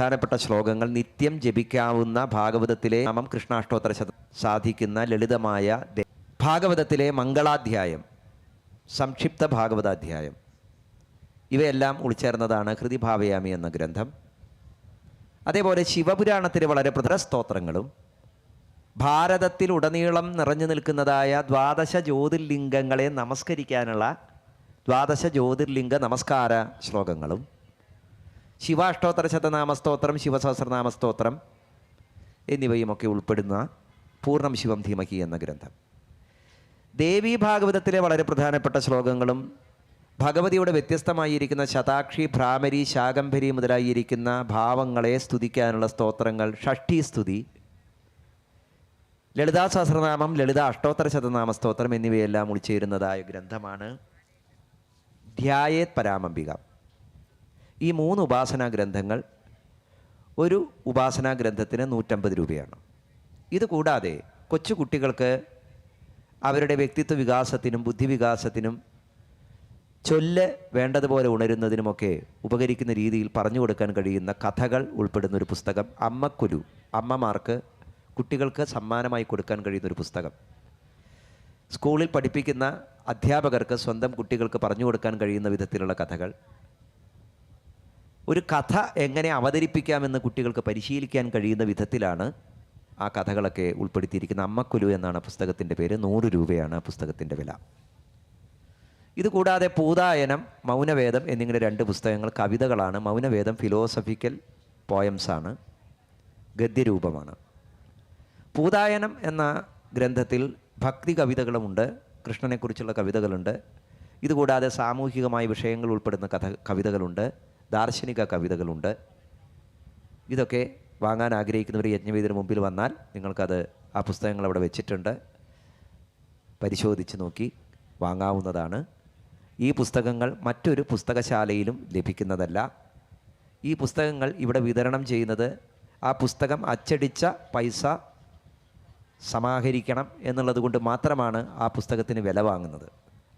പ്രധാനപ്പെട്ട ശ്ലോകങ്ങൾ നിത്യം ജപിക്കാവുന്ന ഭാഗവതത്തിലെ നാമം കൃഷ്ണാഷ്ടോത്തര ശത സാധിക്കുന്ന ലളിതമായ ഭാഗവതത്തിലെ മംഗളാധ്യായം സംക്ഷിപ്ത ഭാഗവതാധ്യായം. ഇവയെല്ലാം ഉൾച്ചേർന്നതാണ് ഹൃതിഭാവയാമി എന്ന ഗ്രന്ഥം. അതേപോലെ ശിവപുരാണത്തിലെ വളരെ പ്രധാന സ്തോത്രങ്ങളും ഭാരതത്തിൽ ഉടനീളം നിറഞ്ഞു നിൽക്കുന്നതായ ദ്വാദശ ജ്യോതിർലിംഗങ്ങളെ നമസ്കരിക്കാനുള്ള ദ്വാദശ ജ്യോതിർലിംഗ നമസ്കാര ശ്ലോകങ്ങളും ശിവാഷ്ടോത്തര ശതനാമസ്തോത്രം ശിവസഹസ്രനാമസ്തോത്രം എന്നിവയുമൊക്കെ ഉൾപ്പെടുന്ന പൂർണം ശിവം ധീമഹി എന്ന ഗ്രന്ഥം. ദേവീ ഭാഗവതത്തിലെ വളരെ പ്രധാനപ്പെട്ട ശ്ലോകങ്ങളും ഭഗവതിയുടെ വ്യത്യസ്തമായിരിക്കുന്ന ശതാക്ഷി ഭ്രാമരി ശാകംഭരി മുതലായിരിക്കുന്ന ഭാവങ്ങളെ സ്തുതിക്കാനുള്ള സ്തോത്രങ്ങൾ ഷഷ്ഠി സ്തുതി ലളിതാ സഹസ്രനാമം ലളിത അഷ്ടോത്തര ശതനാമ സ്തോത്രം എന്നിവയെല്ലാം ഉൾച്ചേരുന്നതായ ഗ്രന്ഥമാണ് ധ്യായേത് പരാമംബിക. ഈ മൂന്ന് ഉപാസനാ ഗ്രന്ഥങ്ങൾ ഒരു ഉപാസനാ ഗ്രന്ഥത്തിന് നൂറ്റമ്പത് രൂപയാണ്. ഇത് കൂടാതെ കൊച്ചു കുട്ടികൾക്ക് അവരുടെ വ്യക്തിത്വ വികാസത്തിനും ബുദ്ധിവികാസത്തിനും ചൊല്ല് വേണ്ടതുപോലെ ഉണരുന്നതിനുമൊക്കെ ഉപകരിക്കുന്ന രീതിയിൽ പറഞ്ഞു കൊടുക്കാൻ കഴിയുന്ന കഥകൾ ഉൾപ്പെടുന്ന ഒരു പുസ്തകം അമ്മക്കുരു അമ്മമാർക്ക് കുട്ടികൾക്ക് സമ്മാനമായി കൊടുക്കാൻ കഴിയുന്ന ഒരു പുസ്തകം. സ്കൂളിൽ പഠിപ്പിക്കുന്ന അധ്യാപകർക്ക് സ്വന്തം കുട്ടികൾക്ക് പറഞ്ഞു കൊടുക്കാൻ കഴിയുന്ന വിധത്തിലുള്ള കഥകൾ. ഒരു കഥ എങ്ങനെ അവതരിപ്പിക്കാമെന്ന് കുട്ടികൾക്ക് പരിശീലിക്കാൻ കഴിയുന്ന വിധത്തിലാണ് ആ കഥകളൊക്കെ ഉൾപ്പെടുത്തിയിരിക്കുന്ന അമ്മക്കുലു എന്നാണ് പുസ്തകത്തിന്റെ പേര്. നൂറ് രൂപയാണ് പുസ്തകത്തിന്റെ വില. ഇതുകൂടാതെ പൂതായനം മൗനവേദം എന്നിങ്ങനെ രണ്ട് പുസ്തകങ്ങൾ കവിതകളാണ്. മൗനവേദം ഫിലോസഫിക്കൽ പോയംസാണ്. ഗദ്യരൂപമാണ്. പൂതായനം എന്ന ഗ്രന്ഥത്തിൽ ഭക്തി കവിതകളുമുണ്ട്. കൃഷ്ണനെക്കുറിച്ചുള്ള കവിതകളുണ്ട്. ഇതുകൂടാതെ സാമൂഹികമായ വിഷയങ്ങൾ ഉൾപ്പെടുന്ന കഥ കവിതകളുണ്ട്. ദാർശനിക കവിതകളുണ്ട്. ഇതൊക്കെ വാങ്ങാൻ ആഗ്രഹിക്കുന്നവർ യജ്ഞവേദിന് മുമ്പിൽ വന്നാൽ നിങ്ങൾക്കത് ആ പുസ്തകങ്ങൾ അവിടെ വെച്ചിട്ടുണ്ട്. പരിശോധിച്ച് നോക്കി വാങ്ങാവുന്നതാണ്. ഈ പുസ്തകങ്ങൾ മറ്റൊരു പുസ്തകശാലയിലും ലഭിക്കുന്നതല്ല. ഈ പുസ്തകങ്ങൾ ഇവിടെ വിതരണം ചെയ്യുന്നത് ആ പുസ്തകം അച്ചടിച്ച പൈസ സമാഹരിക്കണം എന്നുള്ളത് കൊണ്ട് മാത്രമാണ് ആ പുസ്തകത്തിന് വില വാങ്ങുന്നത്.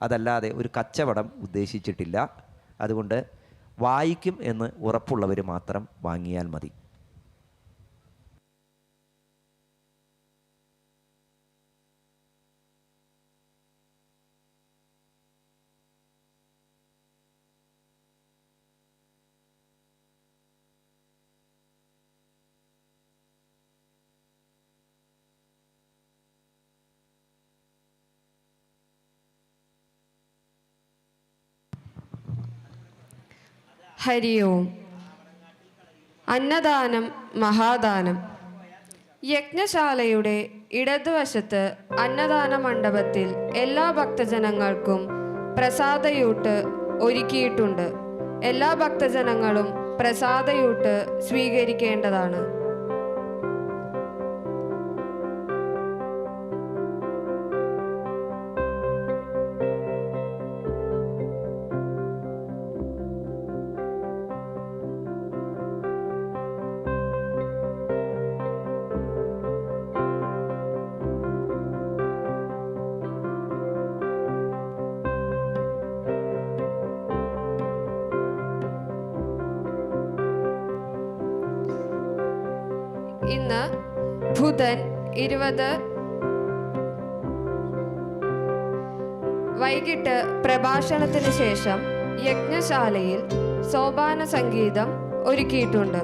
അതല്ലാതെ ഒരു കച്ചവടം ഉദ്ദേശിച്ചിട്ടില്ല. അതുകൊണ്ട് വായിക്കും എന്ന് ഉറപ്പുള്ളവർ മാത്രം വാങ്ങിയാൽ മതി. ഹരി ഓം അന്നദാനം മഹാദാനം. യജ്ഞശാലയുടെ ഇടതുവശത്ത് അന്നദാന മണ്ഡപത്തിൽ എല്ലാ ഭക്തജനങ്ങൾക്കും പ്രസാദയൂട്ട് ഒരുക്കിയിട്ടുണ്ട്. എല്ലാ ഭക്തജനങ്ങളും പ്രസാദയൂട്ട് സ്വീകരിക്കേണ്ടതാണ്. ഇന്ന് ബുധൻ ഇരുപത്. വൈകിട്ട് പ്രഭാഷണത്തിന് ശേഷം യജ്ഞശാലയിൽ സോപാന സംഗീതം ഒരുക്കിയിട്ടുണ്ട്.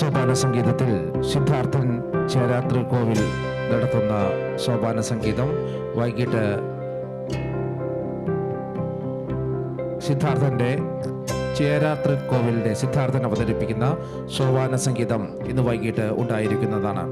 സോപാന സംഗീതത്തിൽ സിദ്ധാർത്ഥൻ ചേരാത്രി കോവിൽ നടത്തുന്ന സോപാന സംഗീതം വൈകിട്ട് സിദ്ധാർത്ഥന്റെ ചേരാത്രി തൃക്കോവിലിന്റെ സിദ്ധാർത്ഥൻ അവതരിപ്പിക്കുന്ന സോവാന സംഗീതം ഇന്ന് വൈകിട്ട് ഉണ്ടായിരിക്കുന്നതാണ്.